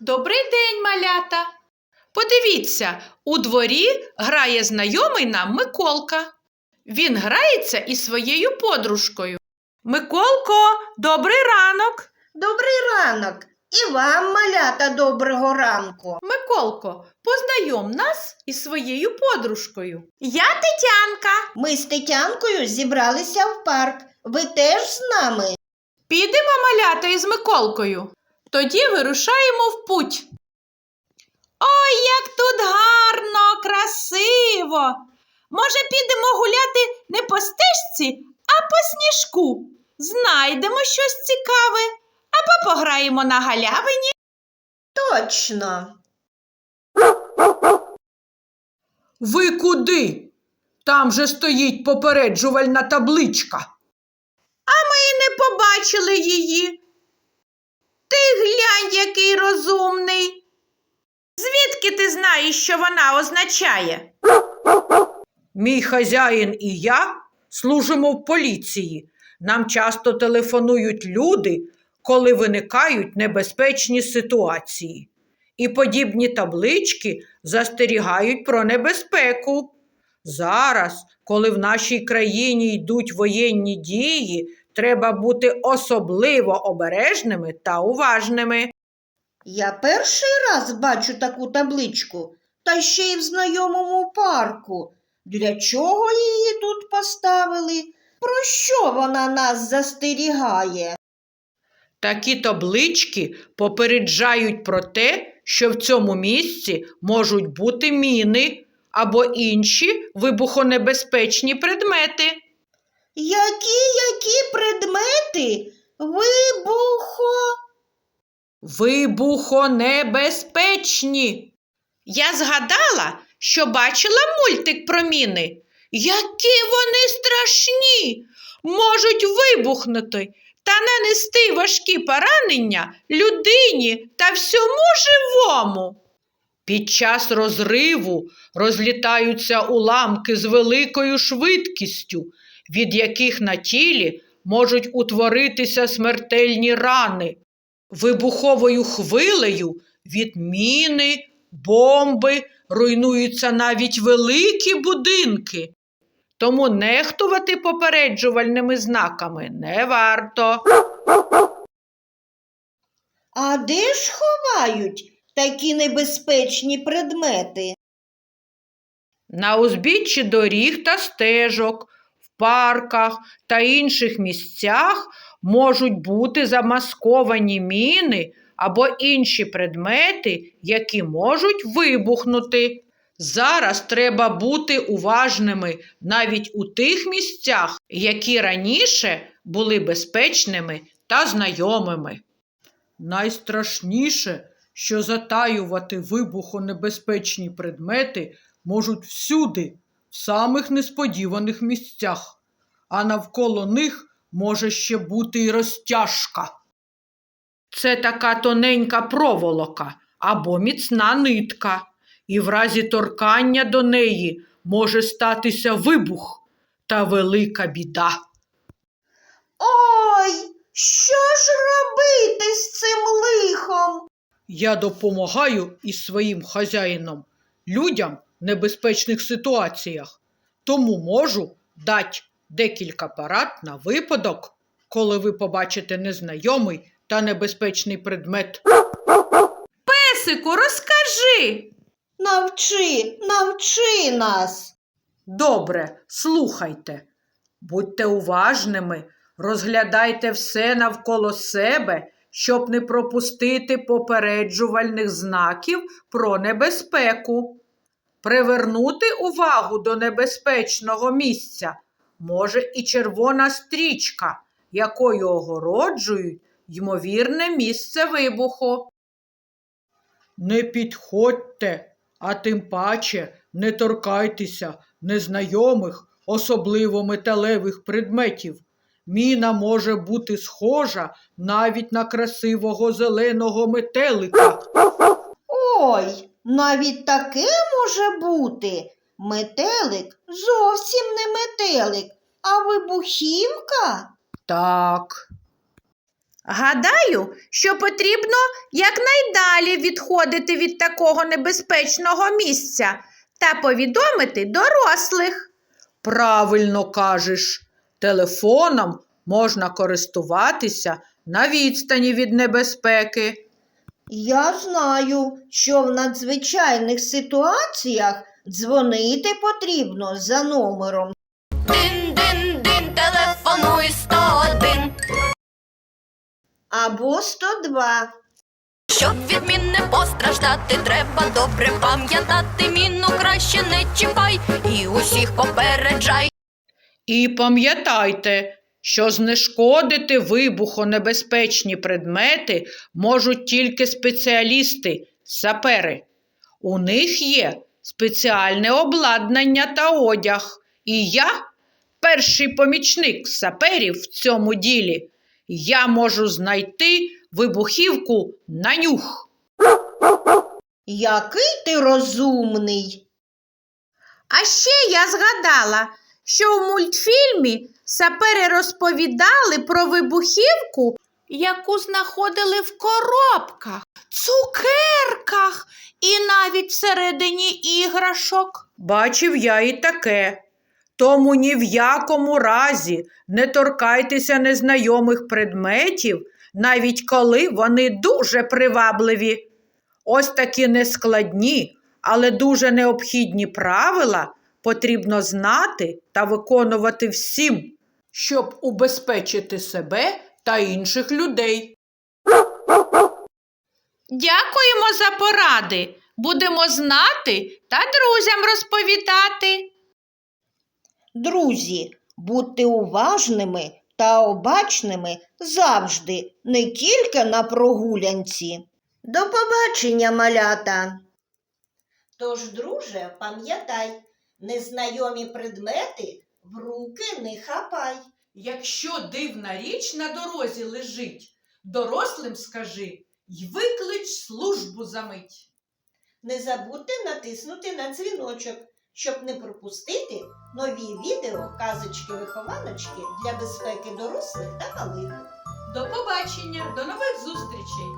Добрий день, малята. Подивіться, у дворі грає знайомий нам Миколка. Він грається із своєю подружкою. Миколко, добрий ранок. Добрий ранок. І вам, малята, доброго ранку. Миколко, познайом нас із своєю подружкою. Я Тетянка. Ми з Тетянкою зібралися в парк. Ви теж з нами? Підемо малята із Миколкою. Тоді вирушаємо в путь. Ой, як тут гарно, красиво. Може, підемо гуляти не по стежці, а по сніжку. Знайдемо щось цікаве або пограємо на галявині. Точно. Ви куди? Там же стоїть попереджувальна табличка. А Ми не побачили її. Ти глянь, який розумний. Звідки ти знаєш, що вона означає? Мій хазяїн і я служимо в поліції. Нам часто телефонують люди, коли виникають небезпечні ситуації. І подібні таблички застерігають про небезпеку. Зараз, коли в нашій країні йдуть воєнні дії, треба бути особливо обережними та уважними. Я перший раз бачу таку табличку, та ще й в знайомому парку. Для чого її тут поставили? Про що вона нас застерігає? Такі таблички попереджають про те, що в цьому місці можуть бути міни або інші вибухонебезпечні предмети. Які які предмети? Вибухо. Вибухонебезпечні. Я згадала, що бачила мультик про міни. Які вони страшні! Можуть вибухнути та нанести важкі поранення людині та всьому живому. Під час розриву розлітаються уламки з великою швидкістю, від яких на тілі можуть утворитися смертельні рани. Вибуховою хвилею від міни, бомби руйнуються навіть великі будинки. Тому нехтувати попереджувальними знаками не варто. А де ж ховають такі небезпечні предмети? На узбіччі доріг та стежок, парках та інших місцях можуть бути замасковані міни або інші предмети, які можуть вибухнути. Зараз треба бути уважними навіть у тих місцях, які раніше були безпечними та знайомими. Найстрашніше, що затаювати вибухонебезпечні предмети можуть всюди, самих несподіваних місцях, а навколо них може ще бути й розтяжка. Це така тоненька проволока або міцна нитка, і в разі торкання до неї може статися вибух та велика біда. Ой, що ж робити з цим лихом? Я допомагаю із своїм хазяїном людям небезпечних ситуаціях, тому можу дати декілька парад на випадок, коли ви побачите незнайомий та небезпечний предмет. Песику, розкажи. Навчи, навчи нас. Добре, слухайте. Будьте уважними, розглядайте все навколо себе, щоб не пропустити попереджувальних знаків про небезпеку. Привернути увагу до небезпечного місця може і червона стрічка, якою огороджують ймовірне місце вибуху. Не підходьте, а тим паче не торкайтеся незнайомих, особливо металевих предметів. Міна може бути схожа навіть на красивого зеленого метелика. Ой, навіть таке може бути. Метелик зовсім не метелик, а вибухівка. Так, Гадаю, що потрібно якнайдалі відходити від такого небезпечного місця та повідомити дорослих. Правильно кажеш, телефоном можна користуватися на відстані від небезпеки. Я знаю, що в надзвичайних ситуаціях дзвонити потрібно за номером. Дин-дин-дин, телефонуй 101, Або 102. щоб від мін не постраждати, треба добре пам'ятати. Міну краще не чіпай і усіх попереджай. І пам'ятайте, що знешкодити вибухонебезпечні предмети можуть тільки спеціалісти, сапери. У них є спеціальне обладнання та одяг. І я, перший помічник саперів в цьому ділі, я можу знайти вибухівку на нюх. Який ти розумний. А ще я згадала, що у мультфільмі сапери розповідали про вибухівку, яку знаходили в коробках, цукерках і навіть всередині іграшок. Бачив я і таке. Тому ні в якому разі не торкайтеся незнайомих предметів, навіть коли вони дуже привабливі. Ось такі нескладні, але дуже необхідні правила потрібно знати та виконувати всім, щоб убезпечити себе та інших людей. Дякуємо за поради. Будемо знати та друзям розповідати. Друзі, будьте уважними та обачними завжди, не тільки на прогулянці. До побачення, малята. Тож, друже, пам'ятай, незнайомі предмети в руки не хапай. Якщо дивна річ на дорозі лежить, дорослим скажи й виклич службу за мить. Не забудьте натиснути на дзвіночок, щоб не пропустити нові відео казочки-вихованочки для безпеки дорослих та малих. До побачення, до нових зустрічей!